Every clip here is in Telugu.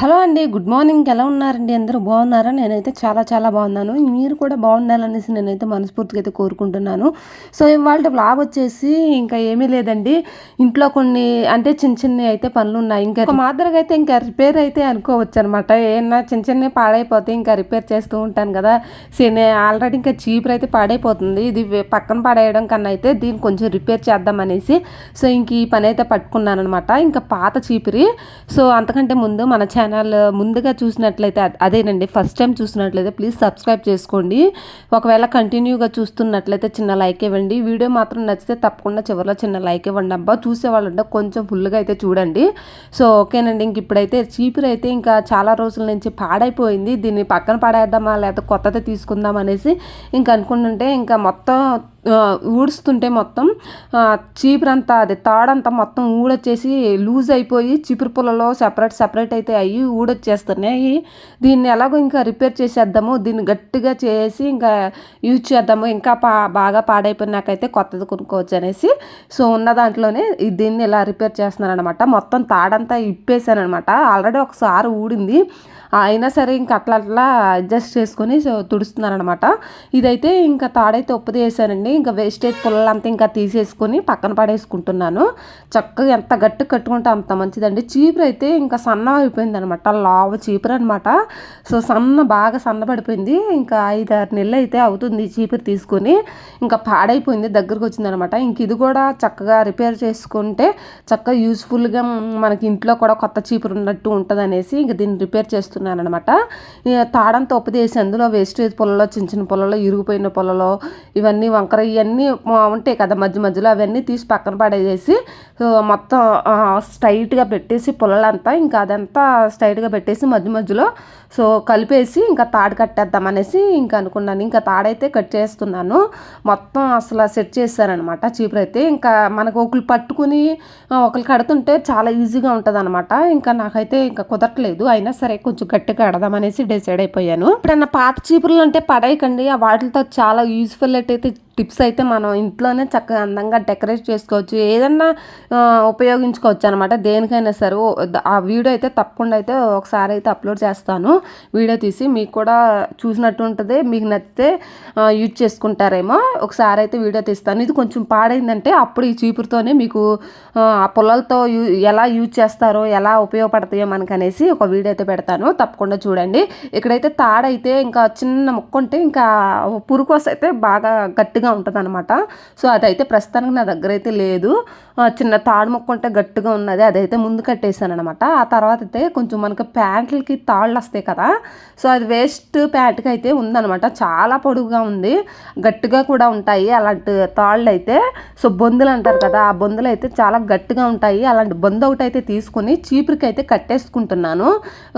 హలో అండి గుడ్ మార్నింగ్. ఎలా ఉన్నారండి అందరూ? బాగున్నారా? నేనైతే చాలా చాలా బాగున్నాను. మీరు కూడా బాగుండాలనేసి నేనైతే మనస్ఫూర్తిగా అయితే కోరుకుంటున్నాను. సో ఇవాళ వ్లాగ్ వచ్చేసి ఇంకా ఏమీ లేదండి. ఇంట్లో కొన్ని అంటే చిన్న చిన్న అయితే పనులు ఉన్నాయి ఇంకా ఒక మాదిరిగా అయితే ఇంకా రిపేర్ అయితే అనుకోవచ్చు అనమాట ఏమన్నా చిన్న చిన్న పాడైపోతే ఇంకా రిపేర్ చేస్తూ ఉంటాను కదా. సేనే ఆల్రెడీ ఇంకా చీపర్ అయితే పాడైపోతుంది. ఇది పక్కన పాడేయడం కన్నా అయితే దీన్ని కొంచెం రిపేర్ చేద్దాం అనేసి సో ఇంక ఈ పని అయితే పట్టుకున్నాను అనమాట ఇంకా పాత చీపిరి. సో అంతకంటే ముందు మన ఛానల్ ముందుగా చూసినట్లయితే అదేనండి ఫస్ట్ టైం చూసినట్లయితే ప్లీజ్ సబ్స్క్రైబ్ చేసుకోండి. ఒకవేళ కంటిన్యూగా చూస్తున్నట్లయితే చిన్న లైక్ ఇవ్వండి. వీడియో మాత్రం నచ్చితే తప్పకుండా చివరిలో చిన్న లైక్ ఇవ్వండి. అబ్బా చూసేవాళ్ళు కొంచెం ఫుల్గా అయితే చూడండి. సో ఓకేనండి ఇంక ఇప్పుడైతే చీపురు అయితే ఇంకా చాలా రోజుల నుంచి పాడైపోయింది. దీన్ని పక్కన పాడేద్దామా లేకపోతే కొత్తది తీసుకుందాం అనేసి ఇంక అనుకుంటుంటే ఇంకా మొత్తం ఊడుస్తుంటే మొత్తం చీపురంతా అది తాడంతా మొత్తం ఊడొచ్చేసి లూజ్ అయిపోయి చీపురు పుల్లలో సెపరేట్ సెపరేట్ అయితే అయ్యి ఊడొచ్చేస్తున్నాయి. దీన్ని ఎలాగో ఇంకా రిపేర్ చేసేద్దాము దీన్ని గట్టిగా చేసి ఇంకా యూజ్ చేద్దాము ఇంకా పా బాగా పాడైపోయినాకైతే కొత్తది కొనుక్కోవచ్చు అనేసి. సో ఉన్న దాంట్లోనే దీన్ని ఇలా రిపేర్ చేస్తున్నాను అనమాట మొత్తం తాడంతా ఇప్పేసాను అనమాట ఆల్రెడీ ఒకసారి ఊడింది. అయినా సరే ఇంకా అట్లా అట్లా అడ్జస్ట్ చేసుకొని సో ఇదైతే ఇంకా తాడైతే ఉప్పది వేసానండి ఇంకా వేస్టేజ్ పుల్లలంతా ఇంకా తీసేసుకొని పక్కన పడేసుకుంటున్నాను. చక్కగా ఎంత గట్టి కట్టుకుంటే అంత మంచిదండి. చీపురు అయితే ఇంకా సన్న అయిపోయింది అనమాట లావు చీపురు అనమాట సో సన్న బాగా సన్నపడిపోయింది ఇంకా ఐదు ఆరు నెలలు అయితే అవుతుంది చీపురు తీసుకొని. ఇంకా పాడైపోయింది దగ్గరకు వచ్చింది అనమాట ఇంక ఇది కూడా చక్కగా రిపేర్ చేసుకుంటే చక్కగా యూస్ఫుల్గా మనకి ఇంట్లో కూడా కొత్త చీపురు ఉన్నట్టు ఉంటుంది అనేసి ఇంక దీన్ని రిపేర్ చేస్తున్నాను అనమాట తాడంతో ఉపదేసి అందులో వేస్టేజ్ పొలలో చిన్న చిన్న పొలలో ఇరిగిపోయిన పొలలో ఇవన్నీ వంకర ఇవన్నీ ఉంటాయి కదా మధ్య మధ్యలో అవన్నీ తీసి పక్కన పడేసేసి మొత్తం స్ట్రైట్గా పెట్టేసి పుల్లలంతా ఇంకా అదంతా స్ట్రైట్గా పెట్టేసి మధ్య మధ్యలో సో కలిపేసి ఇంకా తాడు కట్టేద్దాం అనేసి ఇంకా అనుకున్నాను. ఇంకా తాడైతే కట్ చేస్తున్నాను. మొత్తం అసలు సెట్ చేశారనమాట చీపురు అయితే ఇంకా మనకు ఒకరు పట్టుకుని ఒకరు కడుతుంటే చాలా ఈజీగా ఉంటుంది అనమాట ఇంకా నాకైతే ఇంకా కుదరట్లేదు. అయినా సరే కొంచెం గట్టిగా కడదామనేసి డిసైడ్ అయిపోయాను. ఇప్పుడన్నా పాత చీపురులు అంటే పడేయకండి. ఆ వాటితో చాలా యూస్ఫుల్ అయితే టిప్స్ అయితే మనం ఇంట్లోనే చక్కగా అందంగా డెకరేట్ చేసుకోవచ్చు ఏదన్నా ఉపయోగించుకోవచ్చు అనమాట దేనికైనా సరే ఆ వీడియో అయితే తప్పకుండా అయితే ఒకసారి అయితే అప్లోడ్ చేస్తాను. వీడియో తీసి మీకు కూడా చూసినట్టు ఉంటుంది. మీకు నచ్చితే యూజ్ చేసుకుంటారేమో. ఒకసారి అయితే వీడియో తీస్తాను. ఇది కొంచెం పాడైందంటే అప్పుడు ఈ చీపురుతోనే మీకు ఆ పొలాలతో యూ ఎలా యూజ్ చేస్తారో ఎలా ఉపయోగపడతాయో మనకు అనేసి ఒక వీడియో అయితే పెడతాను. తప్పకుండా చూడండి. ఇక్కడైతే తాడైతే ఇంకా చిన్న మొక్క ఉంటే ఇంకా పురుకోస అయితే బాగా గట్టిగా ఉంటుంది అనమాట సో అదైతే ప్రస్తుతానికి నా దగ్గర అయితే లేదు చిన్న తాడు ముక్క ఉంటే గట్టిగా ఉన్నది అదైతే ముందు కట్టేసాను అనమాట ఆ తర్వాత అయితే కొంచెం మనకు ప్యాంట్లకి తాళ్ళు వస్తాయి కదా సో అది వేస్ట్ ప్యాంట్కి అయితే ఉందనమాట చాలా పొడుగుగా ఉంది గట్టిగా కూడా ఉంటాయి అలాంటి తాళ్ళు అయితే సో బొందులు అంటారు కదా ఆ బొందులు అయితే చాలా గట్టిగా ఉంటాయి. అలాంటి బొందు ఒకటి అయితే తీసుకుని చీపురికి అయితే కట్టేసుకుంటున్నాను.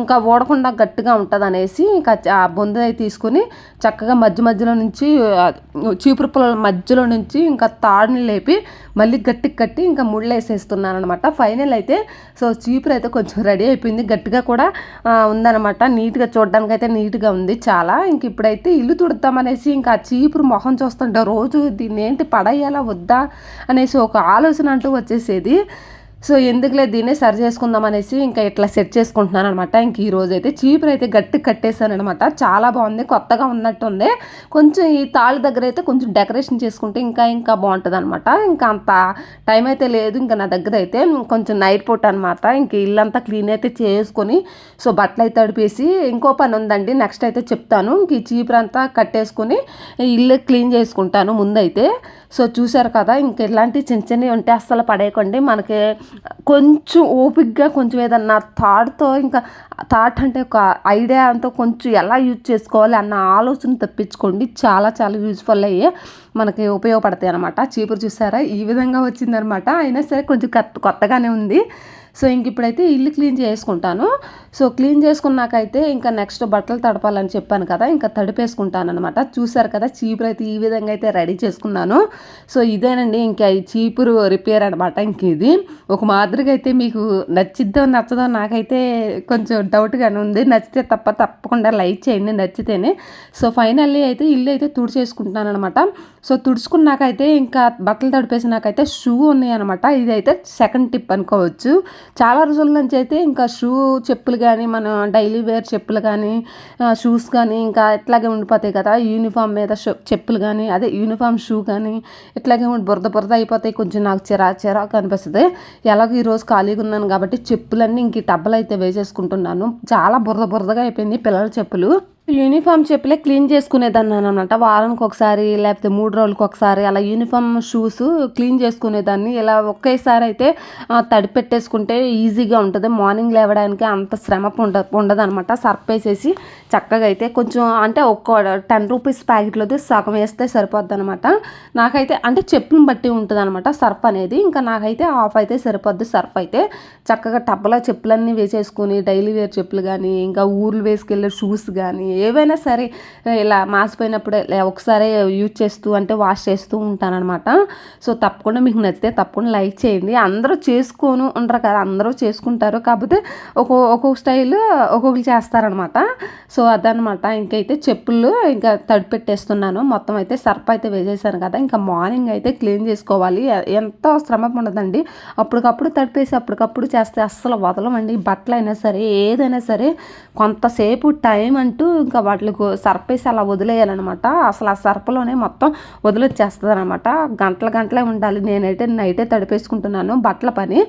ఇంకా ఓడకుండా గట్టిగా ఉంటుంది అనేసి ఇంకా ఆ బొందు అయితే తీసుకుని చక్కగా మధ్య మధ్యలో నుంచి చీపురు ముక్కల మధ్యలో నుంచి ఇంకా తాడుని లేపి మళ్ళీ గట్టికి కట్టి ఇంకా ముళ్ళు వేసేస్తున్నాను అనమాట ఫైనల్ అయితే సో చీపురు అయితే కొంచెం రెడీ అయిపోయింది. గట్టిగా కూడా ఉందన్నమాట. నీట్గా చూడడానికి అయితే నీట్గా ఉంది చాలా. ఇంక ఇప్పుడైతే ఇల్లు తుడుతామనేసి ఇంకా ఆ చీపురు మొహం చూస్తుంటే రోజు దీన్ని ఏంటి పడేయాలా వద్దా అనేసి ఒక ఆలోచన అంటూ వచ్చేసేది. సో ఎందుకులే దీన్నే సరి చేసుకుందాం అనేసి ఇంకా ఇట్లా సెట్ చేసుకుంటున్నాను అనమాట ఇంక ఈ రోజు అయితే చీపురు అయితే గట్టి కట్టేశాను అనమాట చాలా బాగుంది కొత్తగా ఉన్నట్టుంది. కొంచెం ఈ తాళి దగ్గర అయితే కొంచెం డెకరేషన్ చేసుకుంటే ఇంకా ఇంకా బాగుంటుంది అనమాట ఇంకా అంత టైం అయితే లేదు ఇంకా నా దగ్గర అయితే కొంచెం నైట్ పూట అనమాట ఇంక ఇల్లంతా క్లీన్ అయితే చేసుకొని సో బట్టలు అయితే తడిపేసి ఇంకో పని ఉందండి నెక్స్ట్ అయితే చెప్తాను. ఇంక ఈ చీపురు అంతా కట్టేసుకొని ఇల్లు క్లీన్ చేసుకుంటాను ముందైతే. సో చూసారు కదా ఇంక ఇలాంటి చిన్న చిన్నవి ఉంటే అస్సలు పడేయకండి. మనకి కొంచెం ఓపిక్గా కొంచెం ఏదన్నా థాట్తో ఇంకా థాట్ అంటే ఒక ఐడియా అంతా కొంచెం ఎలా యూజ్ చేసుకోవాలి అన్న ఆలోచన తెప్పించుకోండి. చాలా చాలా యూజ్ఫుల్ అయ్యే మనకి ఉపయోగపడతాయి అనమాట చీపురు చూసారా? ఈ విధంగా వచ్చిందనమాట అయినా సరే కొంచెం కొత్త కొత్తగానే ఉంది. సో ఇంక ఇప్పుడైతే ఇల్లు క్లీన్ చేసుకుంటాను. సో క్లీన్ చేసుకున్నాకైతే ఇంకా నెక్స్ట్ బట్టలు తడపాలని చెప్పాను కదా ఇంకా తడిపేసుకుంటాను అనమాట చూసారు కదా చీపురు అయితే ఈ విధంగా అయితే రెడీ చేసుకున్నాను. సో ఇదేనండి ఇంకా ఈ చీపురు రిపేర్ అనమాట ఇంక ఇది. ఒక మాదిరిగా అయితే మీకు నచ్చిద్దో నచ్చదో నాకైతే కొంచెం డౌట్గానే ఉంది. నచ్చితే తప్ప తప్పకుండా లైక్ చేయండి నచ్చితేనే. సో ఫైనల్లీ అయితే ఇల్లు అయితే తుడిచేసుకుంటున్నాను అనమాట సో తుడుచుకున్నాకైతే ఇంకా బట్టలు తడిపేసినాకైతే షూ ఉన్నాయి అనమాట ఇదైతే సెకండ్ టిప్ అనుకోవచ్చు. చాలా రోజుల నుంచి అయితే ఇంకా షూ చెప్పులుగా కానీ మన డైలీ వేర్ చెప్పులు కానీ షూస్ కానీ ఇంకా ఇట్లాగే ఉండిపోతాయి కదా. యూనిఫామ్ మీద చెప్పులు కానీ అదే యూనిఫామ్ షూ కానీ ఇట్లాగే ఉండి బురద బురద అయిపోతాయి. కొంచెం నాకు చిరా చిరాకు అనిపిస్తుంది. ఎలాగో ఈరోజు ఖాళీగా ఉన్నాను కాబట్టి చెప్పులన్నీ ఇంక టబ్బలు అయితే వేసేసుకుంటున్నాను. చాలా బురద బురదగా అయిపోయింది పిల్లల చెప్పులు. యూనిఫామ్ చెప్పులే క్లీన్ చేసుకునేదాన్ని అనమాట వారానికి ఒకసారి లేకపోతే మూడు రోజులకి ఒకసారి అలా యూనిఫామ్ షూస్ క్లీన్ చేసుకునేదాన్ని. ఇలా ఒకేసారి అయితే తడి పెట్టేసుకుంటే ఈజీగా ఉంటుంది. మార్నింగ్ లేవడానికి అంత శ్రమ ఉండ ఉండదు అనమాట సర్ఫ్ వేసేసి చక్కగా అయితే కొంచెం అంటే ఒక్క టెన్ రూపీస్ ప్యాకెట్లోది సగం వేస్తే సరిపోద్ది అనమాట నాకైతే అంటే చెప్పులను బట్టి ఉంటుంది అనమాట సర్ఫ్ అనేది. ఇంకా నాకైతే ఆఫ్ అయితే సరిపోద్ది సర్ఫ్ అయితే. చక్కగా టబ్బలో చెప్పులన్నీ వేసేసుకుని డైలీ వేర్ చెప్పులు కానీ ఇంకా ఊర్లు వేసుకెళ్ళే షూస్ కానీ ఏవైనా సరే ఇలా మాసిపోయినప్పుడు ఒకసారి యూజ్ చేస్తూ అంటే వాష్ చేస్తూ ఉంటానన్నమాట. సో తప్పకుండా మీకు నచ్చితే తప్పకుండా లైక్ చేయండి. అందరూ చేసుకోను ఉండరు కదా అందరూ చేసుకుంటారు. కాకపోతే ఒక్కో ఒక్కొక్క స్టైల్ ఒక్కొక్కరు చేస్తారనమాట సో అదనమాట ఇంకైతే చెప్పులు ఇంకా తడి పెట్టేస్తున్నాను మొత్తం అయితే సర్ప్ అయితే వేసేసాను కదా ఇంకా మార్నింగ్ అయితే క్లీన్ చేసుకోవాలి. ఎంతో శ్రమ ఉండదండి అప్పటికప్పుడు తడిపేసి అప్పటికప్పుడు చేస్తే అస్సలు వదలమండి. బట్టలు అయినా సరే ఏదైనా సరే కొంతసేపు టైం అంటూ ఇంకా వాటికి సర్పేసి అలా వదిలేయాలన్నమాట. అసలు ఆ సర్పలోనే మొత్తం వదిలొచ్చేస్తుంది అనమాట గంటల గంటలే ఉండాలి. నేనైతే నైటే తడిపేసుకుంటున్నాను బట్టల పని.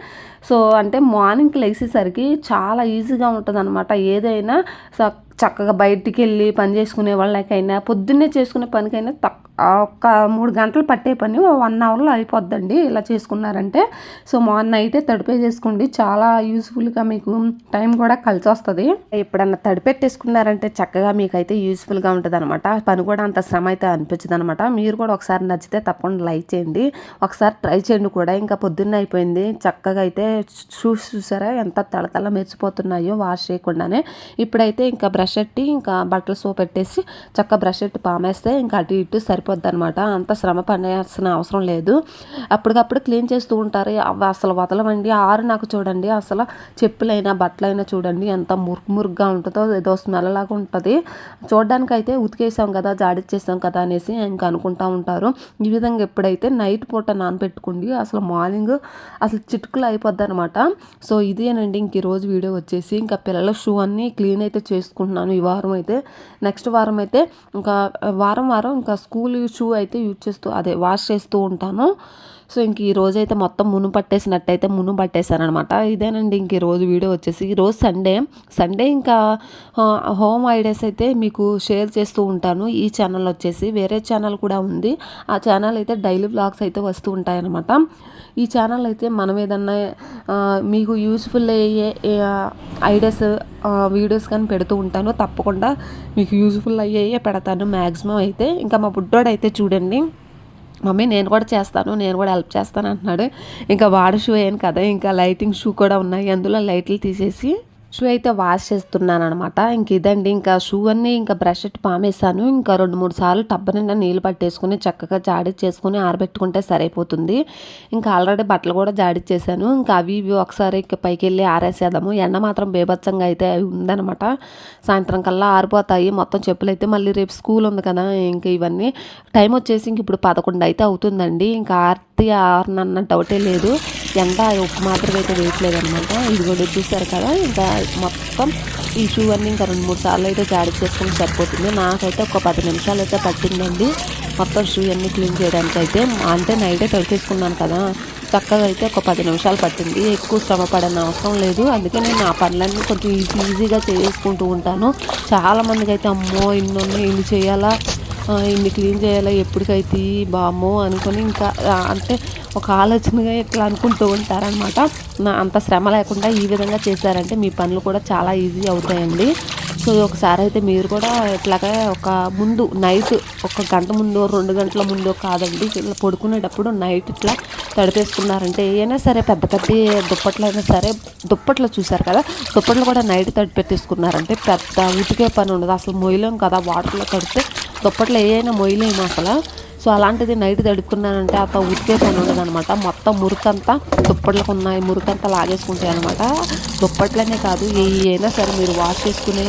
సో అంటే మార్నింగ్కి లేచేసరికి చాలా ఈజీగా ఉంటుంది అనమాట ఏదైనా స- చక్కగా బయటికి వెళ్ళి పని చేసుకునే వాళ్ళకైనా పొద్దున్నే చేసుకునే పనికైనా తక్ ఒక మూడు గంటలు పట్టే పని వన్ అవర్లో అయిపోద్దండి ఇలా చేసుకున్నారంటే. సో మార్నింగ్ నైటే తడిపేసేసుకోండి చాలా యూస్ఫుల్గా మీకు టైం కూడా కలిసి వస్తుంది ఎప్పుడన్నా తడిపెట్టేసుకున్నారంటే చక్కగా మీకైతే యూస్ఫుల్గా ఉంటుంది అనమాట పని కూడా అంత శ్రమ అయితే అనిపించదు అనమాట మీరు కూడా ఒకసారి నచ్చితే తప్పకుండా లైక్ చేయండి. ఒకసారి ట్రై చేయండి కూడా. ఇంకా పొద్దున్న అయిపోయింది. చక్కగా అయితే చూసి చూసారా? ఎంత తళతళ మెరిచిపోతున్నాయో వాష్ చేయకుండానే. ఇప్పుడైతే ఇంకా బ్రష్ ఎట్టి ఇంకా బట్టలు సోప్ పెట్టేసి చక్క బ్రష్ ఎట్టి పామేస్తే ఇంకా అటు ఇటు సరిపోద్ది అనమాట అంత శ్రమ పడాల్సిన అవసరం లేదు. అప్పటికప్పుడు క్లీన్ చేస్తూ ఉంటారు. అవి అసలు వదలవండి ఆరు నాకు చూడండి. అసలు చెప్పులైనా బట్టలైనా చూడండి. ఎంత మురుగు మురుగ్గా ఉంటుందో ఏదో స్మెల్ లాగా ఉంటుంది. చూడడానికి అయితే ఉతికేసాం కదా జాడిచ్చేసాం కదా అనేసి ఇంకా అనుకుంటా ఉంటారు. ఈ విధంగా ఎప్పుడైతే నైట్ పూట నానబెట్టుకోండి అసలు మార్నింగ్ అసలు చిటుకులు అయిపోద్ది అనమాట సో ఇదేనండి. ఇంక ఈ రోజు వీడియో వచ్చేసి ఇంకా పిల్లల షూ అన్నీ క్లీన్ అయితే చేసుకుంటున్నాను ఈ వారం అయితే నెక్స్ట్ వారం అయితే ఇంకా వారం వారం ఇంకా స్కూల్ షూ అయితే యూజ్ చేస్తూ అదే వాష్ చేస్తూ ఉంటాను. సో ఇంక ఈ రోజు అయితే మొత్తం మును పట్టేసినట్టయితే మును పట్టేశానమాట అనమాట ఇదేనండి ఇంక ఈ రోజు వీడియో వచ్చేసి. ఈరోజు సండే. సండే ఇంకా హోమ్ ఐడియాస్ అయితే మీకు షేర్ చేస్తూ ఉంటాను. ఈ ఛానల్ వచ్చేసి వేరే ఛానల్ కూడా ఉంది. ఆ ఛానల్ అయితే డైలీ వ్లాగ్స్ అయితే వస్తూ ఉంటాయన్నమాట. ఈ ఛానల్ అయితే మనం ఏదన్నా మీకు యూస్ఫుల్ అయ్యే ఐడియాస్ వీడియోస్ కానీ పెడుతూ ఉంటాను తప్పకుండా మీకు యూస్ఫుల్ అయ్యే పెడతాను మ్యాక్సిమం అయితే. ఇంకా మా బుడ్డోడు అయితే చూడండి. మమ్మీ నేను కూడా చేస్తాను నేను కూడా హెల్ప్ చేస్తాను అంటున్నాడు. ఇంకా వాడు షూ ఏం కదా ఇంకా లైటింగ్ షూ కూడా ఉన్నాయి. అందులో లైట్లు తీసేసి షూ అయితే వాష్ చేస్తున్నాను అనమాట ఇంక ఇదండి ఇంకా షూ అన్నీ ఇంకా బ్రష్ ఎట్టి పామేశాను. ఇంకా రెండు మూడు సార్లు టబ్బ నిండా నీళ్ళు పట్టేసుకుని చక్కగా జాడిచ్చేసుకుని ఆరబెట్టుకుంటే సరిపోతుంది. ఇంకా ఆల్రెడీ బట్టలు కూడా జాడిచ్చేసాను ఇంకా అవి ఇవి ఒకసారి ఇక పైకి వెళ్ళి ఆరేసేద్దాము. ఎండ మాత్రం బేభత్సంగా అయితే ఉందన్నమాట. సాయంత్రం కల్లా ఆరిపోతాయి. మొత్తం చెప్పులు అయితే మళ్ళీ రేపు స్కూల్ ఉంది కదా ఇంకా ఇవన్నీ. టైం వచ్చేసి ఇంక ఇప్పుడు పదకొండు అయితే అవుతుందండి. ఇంకా ఆర్తి ఆరునన్న డౌటే లేదు. ఎండ ఉప్పు మాత్రం అయితే వేయట్లేదు అనమాట ఇది కూడా చూసారు కదా ఇంకా మొత్తం ఈ షూ అన్నీ ఇంకా రెండు మూడు సార్లు అయితే జాడి చేసుకుని సరిపోతుంది. నాకైతే ఒక పది నిమిషాలు అయితే పట్టిందండి. మొత్తం షూ అన్నీ క్లీన్ చేయడానికి అయితే. అంటే నైటే తడిపేసుకున్నాను కదా చక్కగా అయితే ఒక పది నిమిషాలు పట్టింది. ఎక్కువ శ్రమ పడని అవసరం లేదు. అందుకే నేను ఆ పనులన్నీ కొంచెం ఈజీ ఈజీగా చేసుకుంటూ ఉంటాను. చాలా మందికి అయితే అమ్మో ఇన్ని ఇన్ని చేయాలా? ఇన్ని క్లీన్ చేయాలా? ఎప్పటికైతే బామ్మో అనుకొని ఇంకా అంటే ఒక ఆలోచనగా ఇట్లా అనుకుంటూ ఉంటారనమాట నా అంత శ్రమ లేకుండా ఈ విధంగా చేశారంటే మీ పనులు కూడా చాలా ఈజీ అవుతాయండి. సో ఒకసారి అయితే మీరు కూడా ఇట్లాగా ఒక ముందు నైట్ ఒక గంట ముందు రెండు గంటల ముందు కాదండి ఇట్లా పడుకునేటప్పుడు నైట్ ఇట్లా తడిపేసుకున్నారంటే ఏమైనా సరే పెద్ద పెద్ద దుప్పట్లు అయినా సరే దుప్పట్లు చూసారు కదా దుప్పట్లు కూడా నైట్ తడిపెట్టేసుకున్నారంటే పెద్ద ఉతికే పని ఉండదు. అసలు మొయ్యలేం కదా వాటర్లో తడితే దుప్పట్లు ఏమైనా మొయ్యలేము అసలు. సో అలాంటిది నైట్ తడుపుకున్నానంటే అంత ఉతికే పని ఉండదు అనమాట మొత్తం మురికంతా దుప్పట్లకు ఉన్నాయి. మురికంతా లాగేసుకుంటాయి అనమాట దుప్పట్లనే కాదు ఏ అయినా సరే మీరు వాష్ చేసుకునే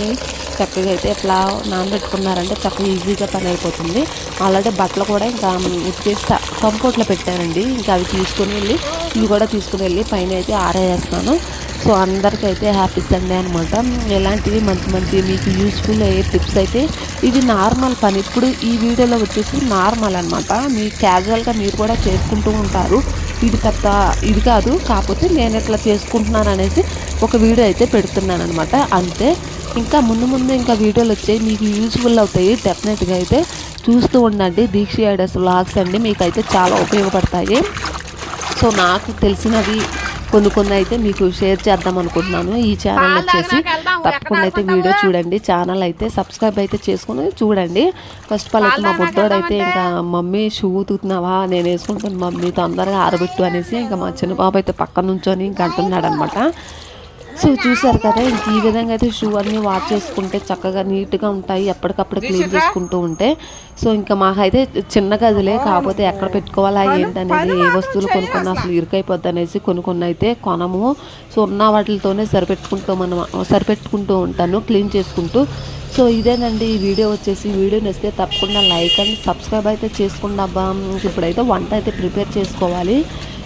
చక్కగా అయితే ఇట్లా నానబెట్టుకున్నారంటే చక్కగా ఈజీగా పని అయిపోతుంది. అలాగే బట్టలు కూడా ఇంకా ఉతికేసి కంఫర్ట్లో పెట్టానండి. ఇంకా అవి తీసుకుని వెళ్ళి ఇవి కూడా తీసుకుని వెళ్ళి పైన అయితే ఆరేస్తున్నాను సో అందరికైతే హ్యాపీ సండే అనమాట ఇలాంటివి మంచి మంచి మీకు యూస్ఫుల్ అయ్యే టిప్స్ అయితే ఇది నార్మల్ పని. ఇప్పుడు ఈ వీడియోలో వచ్చేసి నార్మల్ అనమాట మీ క్యాజువల్గా మీరు కూడా చేసుకుంటూ ఉంటారు. ఇది పెద్ద ఇది కాదు. కాకపోతే నేను ఇట్లా చేసుకుంటున్నాను అనేసి ఒక వీడియో అయితే పెడుతున్నాను అనమాట అంతే. ఇంకా ముందు ముందు ఇంకా వీడియోలు వచ్చాయి. మీకు యూజ్ఫుల్ అవుతాయి. డెఫినెట్గా అయితే చూస్తూ ఉండండి. దీక్ష ఐడస్ వ్లాగ్స్ అండి మీకు అయితే చాలా ఉపయోగపడతాయి. సో నాకు తెలిసినవి కొన్ని కొన్ని అయితే మీకు షేర్ చేద్దాం అనుకుంటున్నాను. ఈ ఛానల్ వచ్చేసి తప్పకుండా అయితే వీడియో చూడండి. ఛానల్ అయితే సబ్స్క్రైబ్ అయితే చేసుకుని చూడండి. ఫస్ట్ ఆఫ్ ఆల్ అయితే మా బుడ్డోడు అయితే ఇంకా మమ్మీ షూ ఉతుకుతున్నావా నేను వేసుకుంటాను మమ్మీ తొందరగా ఆరబెట్టు అనేసి ఇంకా మా చిన్న బాబు అయితే పక్కన నుంచొని ఇంకా అంటున్నాడు అనమాట సో చూసారు కదా ఇంక ఈ విధంగా అయితే షూ అన్నీ వాష్ చేసుకుంటే చక్కగా నీట్గా ఉంటాయి ఎప్పటికప్పుడు క్లీన్ చేసుకుంటూ ఉంటే. సో ఇంకా మాకైతే చిన్న గదిలే కాకపోతే ఎక్కడ పెట్టుకోవాలా ఏంటనేది ఏ వస్తువులు కొనుక్కున్నా అసలు ఇరుకైపోద్ది అనేసి కొన్ని కొన్ని అయితే కొనము. సో ఉన్న వాటితోనే సరిపెట్టుకుంటూ మనం సరిపెట్టుకుంటూ ఉంటాను క్లీన్ చేసుకుంటూ. సో ఇదేనండి ఈ వీడియో వచ్చేసి. వీడియో నచ్చితే తప్పకుండా లైక్ అండ్ సబ్స్క్రైబ్ అయితే చేసుకోండి అబ్బా. ఇప్పుడైతే వంట అయితే ప్రిపేర్ చేసుకోవాలి.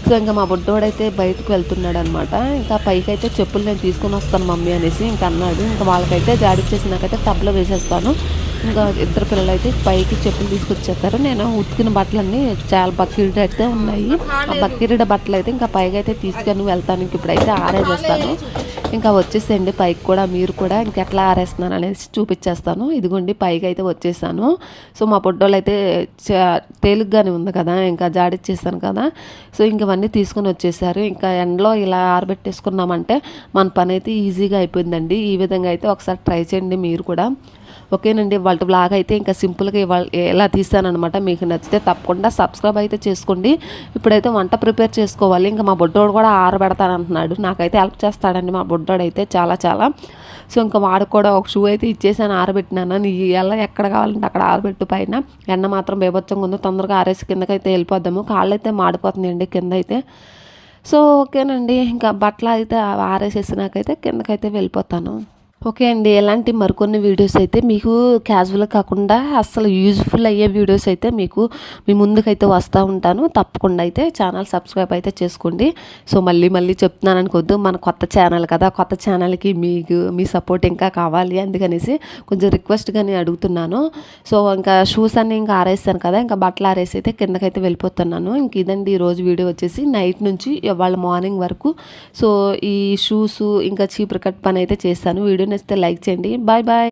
సో ఇంకా మా బుడ్డోడైతే బయటకు వెళ్తున్నాడు అనమాట ఇంకా పైకి అయితే చెప్పులు నేను తీసుకొని వస్తాను మమ్మీ అనేసి ఇంకా అన్నాడు. ఇంకా వాళ్ళకైతే జాడిచ్చేసి నాకైతే టబ్లో వేసేస్తాను. ఇంకా ఇద్దరు పిల్లలు అయితే పైకి చెప్పులు తీసుకొచ్చేస్తారు. నేను ఉతికిన బట్టలన్నీ చాలా బకెట్ అయితే ఉన్నాయి. ఆ బక్కిరిడ బట్టలు అయితే ఇంకా పైకి అయితే తీసుకొని వెళ్తాను. ఇంక ఇప్పుడైతే ఆరేసేస్తాను. ఇంకా వచ్చేసేయండి పైకి కూడా మీరు కూడా ఇంకెట్లా ఆరేస్తున్నాను అనేసి చూపించేస్తాను. ఇదిగోండి పైకి అయితే వచ్చేసాను. సో మా పొట్టోళ్ళు అయితే తేలిగ్గానే ఉంది కదా ఇంకా జాడిచ్చేసాను కదా. సో ఇంకవన్నీ తీసుకొని వచ్చేసారు. ఇంకా ఎండలో ఇలా ఆరబెట్టేసుకున్నామంటే మన పని అయితే ఈజీగా అయిపోయిందండి. ఈ విధంగా అయితే ఒకసారి ట్రై చేయండి మీరు కూడా. ఓకేనండి వాళ్ళ బ్లాగ్ అయితే ఇంకా సింపుల్గా ఇవాళ ఎలా తీసానమాట మీకు నచ్చితే తప్పకుండా సబ్స్క్రైబ్ అయితే చేసుకోండి. ఇప్పుడైతే వంట ప్రిపేర్ చేసుకోవాలి. ఇంకా మా బుడ్డోడు కూడా ఆరబెడతానంటున్నాడు నాకైతే హెల్ప్ చేస్తాడండి మా బొడ్డోడు అయితే చాలా చాలా. సో ఇంకా వాడు కూడా ఒక షూ అయితే ఇచ్చేసాను ఆరబెట్టినాను. నీ ఎలా ఎక్కడ కావాలంటే అక్కడ ఆరబెట్టు పైన. ఎండ మాత్రం బేబచ్చంగా ఉంది. తొందరగా ఆరేసి కిందకైతే వెళ్ళిపోద్దాము కాళ్ళు అయితే మాడిపోతుందండి కింద అయితే సో ఓకేనండి. ఇంకా బట్టలు అయితే ఆరేసేసినాకైతే కిందకైతే వెళ్ళిపోతాను. ఓకే అండి ఎలాంటి మరికొన్ని వీడియోస్ అయితే మీకు క్యాజువల్ కాకుండా అసలు యూజ్ఫుల్ అయ్యే వీడియోస్ అయితే మీకు మీ ముందుకైతే వస్తూ ఉంటాను. తప్పకుండా అయితే ఛానల్ సబ్స్క్రైబ్ అయితే చేసుకోండి. సో మళ్ళీ మళ్ళీ చెప్తున్నాను అనుకోద్దు మన కొత్త ఛానల్ కదా కొత్త ఛానల్కి మీకు మీ సపోర్ట్ ఇంకా కావాలి అందుకనేసి కొంచెం రిక్వెస్ట్గానే అడుగుతున్నాను. సో ఇంకా షూస్ అన్ని ఇంకా ఆరేస్తాను కదా ఇంకా బట్టలు ఆరేసి అయితే కిందకైతే వెళ్ళిపోతున్నాను. ఇంక ఇదండి ఈరోజు వీడియో వచ్చేసి నైట్ నుంచి ఇవాళ మార్నింగ్ వరకు. సో ఈ షూస్ ఇంకా చీపురు కట్ పని అయితే చేస్తాను. వీడియో నచ్చితే లైక్ చేయండి. Bye bye.